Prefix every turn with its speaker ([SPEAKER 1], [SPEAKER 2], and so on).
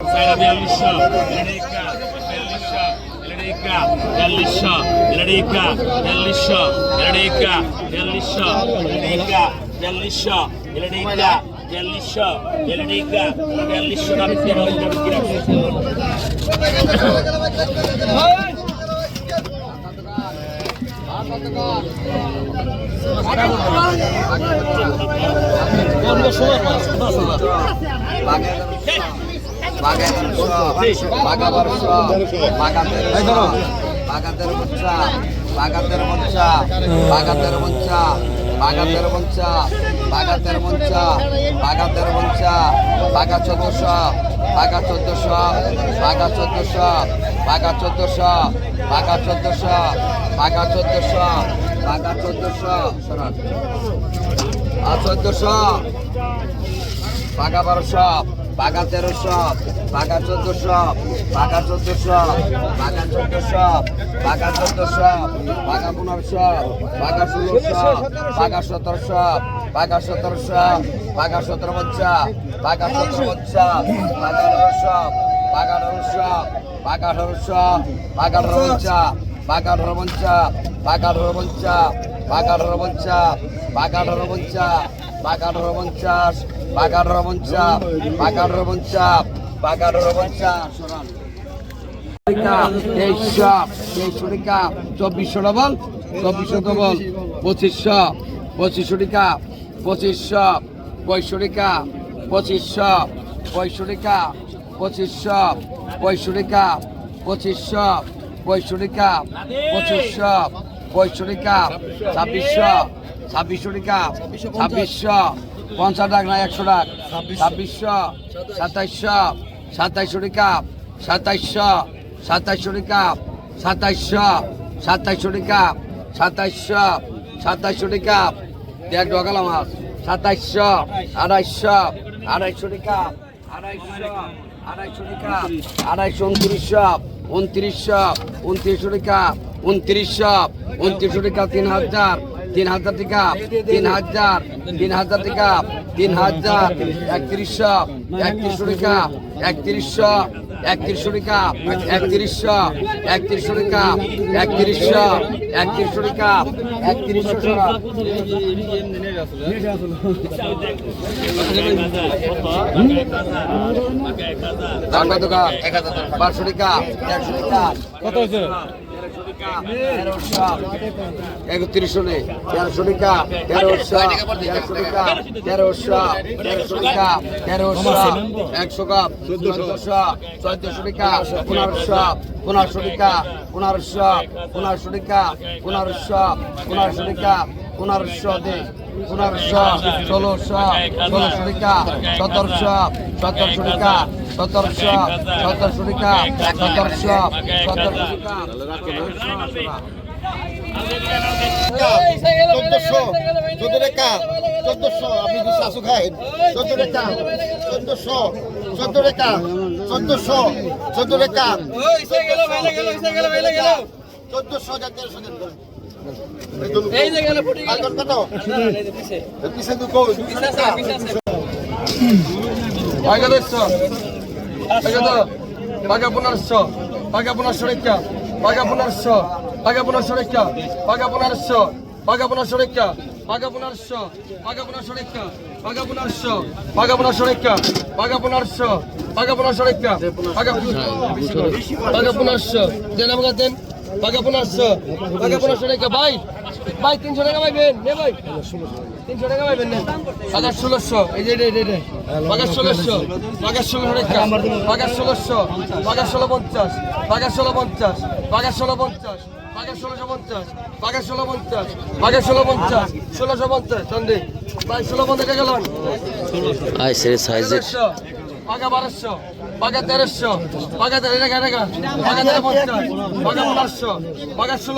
[SPEAKER 1] Sara Belisha, Lenica, Belisha, Lenica, Belisha, Lenica, Belisha, Lenica, Belisha, Lenica, Belisha, Lenica, Belisha, Lenica, Belisha, আমি তেরো আমি কিরা
[SPEAKER 2] বাগাতের মঞ্চা বাগাতের মঞ্চা বাগাতের মঞ্চা বাগাতের মঞ্চা বাগাতের মঞ্চা বাগাতের মঞ্চা বাগা চোদ্দশো বাগা চোদ্দশো বাগা চোদ্দশো বাগা চোদ্দশো বাগা চোদ্দশো বাগা চোদ্দশো বাগা চোদ্দশো সরান। আর চোদ্দশো বাঘা বারোশো বাঘা তেরোশো বাঘা চোদ্দশো বাঘা চোদ্দশো বাঘা চোদ্দশো বাঘা চোদ্দশো বাঘা পনেরোশো বাঘা ষোলোশো বাঘা সতেরোশো বাঘা সতেরোশো বাঘা সতেরো পঞ্চা বাঘা সতেরো পঞ্চা বাঘা আঠারোশো বাঘা আঠারোশো বাঘা আঠারোশো বাঘা আঠারো পঞ্চা বাঘা আঠারো পঞ্চা বাঘা আঠারো পঞ্চা বাঘা আঠারো পঞ্চা বাঘা আঠারো পঞ্চাশ পঞ্চাশ বাঘাঠেরো পঞ্চাশ বাঘাঠেরো পঞ্চাশ তেইশশো তেইশশো টাকা চব্বিশশো ডবল চব্বিশশো ডবল, পঁচিশশো পঁচিশশো টাকা পঁচিশশো পঁয়ষট্টি টাকা পঁচিশশো পঁয়ষট্টি টাকা পঁচিশশো পঁয়ষট্টি টাকা পঁচিশশো পঁয়ষট্টি টাকা পঁচিশশো ছাব্বিশশো টাকা ছাব্বিশশো পঞ্চাশ। টাকা না একশো টাকা। ছাব্বিশশো। সাতাইশশো সাতাইশশো টাকা সাতাইশশো সাতাইশশো টাকা সাতাইশশো সাতাইশশো টাকা সাতাইশশো সাতাইশশো টাকা। দেড় ডগালাম মাছ সাতাইশশো আড়াইশশো আড়াইশো টাকা আড়াইশো আড়াইশো টাকা আড়াইশো উনত্রিশশো উনত্রিশশো উনত্রিশশো টাকা উনত্রিশশো উনত্রিশশো টাকা তিন হাজার তিন হাজার টিকা, তিন হাজার তিন হাজার টিকা, তিন হাজার, একত্রিশশো একত্রিশশো টাকা, একত্রিশশো একত্রিশশো টাকা, একত্রিশশো একত্রিশশো টাকা, একত্রিশশো একত্রিশশো টাকা একত্রিশশো টাকা। বারোশো টাকা দেড়শো টাকা।
[SPEAKER 3] কত হয়েছে?
[SPEAKER 2] একত্রিশশো নেই তেরোশো টাকা তেরোশো তেরোশো টাকা তেরোশো তেরোশো টাকা তেরোশো একশো কাপ চোদ্দশো চোদ্দশো টাকা পনেরোশো পনেরোশো টাকা পনেরোশো পনেরোশো টাকা পনেরোশো পনেরোশো টাকা পনেরোশো দে। পনেরোশো ষোলোশো ষোলোশো টাকা সতেরোশো সতেরোশো টাকা সতেরোশো সতেরোশো টাকা সতেরোশো সতেরোশো
[SPEAKER 3] চোদ্দশো চোদ্দ টাকা চোদ্দশো আপনি যদি শাশু খায়েন চোদ্দ টাকা চোদ্দশো চোদ্দ টাকা চোদ্দশো চোদ্দ টাকা চোদ্দশো হাজার তেরোশো
[SPEAKER 2] বাঘা পনেরোশো। বাঘা পনেরোশো রেখা। বাঘা পনেরোশো। বাঘা পনেরোশো রেখা। বাঘা পনেরোশো। বাঘা পনেরোশো রেখা। বাঘা পনেরোশো। বাঘা পনেরোশো রেখা। বাঘা পনেরোশো। বাঘা পনেরোশো রেখা। বাঘা পনেরোশো। বাঘা পনেরোশো রেখা। বাঘা বাঘা পনেরোশো। দেন আমাকে দেন। বাঘা পনেরোশো বাঘা পনেরোশো রেখা ভাই ভাই তিনশো টাকা পাইবেন নে ভাই। তিনশো টাকা পাইবেন না। বাঘার ষোলোশো এই যে বাঘার ষোলোশো বাঘার ষোলোশো রেখা। বাঘার ষোলোশো বাঘার ষোলো পঞ্চাশ বাঘার ষোলো পঞ্চাশ বাঘার ষোলো পঞ্চাশ বাঘার ষোলোশো পঞ্চাশ বাঘার ষোলো পঞ্চাশ বাঘার ষোলো পঞ্চাশ ষোলোশো পঞ্চাশ চন্ডি। ভাই ষোলো পঞ্চাশ গেলেন
[SPEAKER 4] আই সে সাইজের
[SPEAKER 2] বাঘা বারোশো, বাঘা তেরোশো, বাঘা তেরো রেখা রেখা বাঘা তেরো পঞ্চাশ, বাঘা পনেরোশো বাঘা ষোলো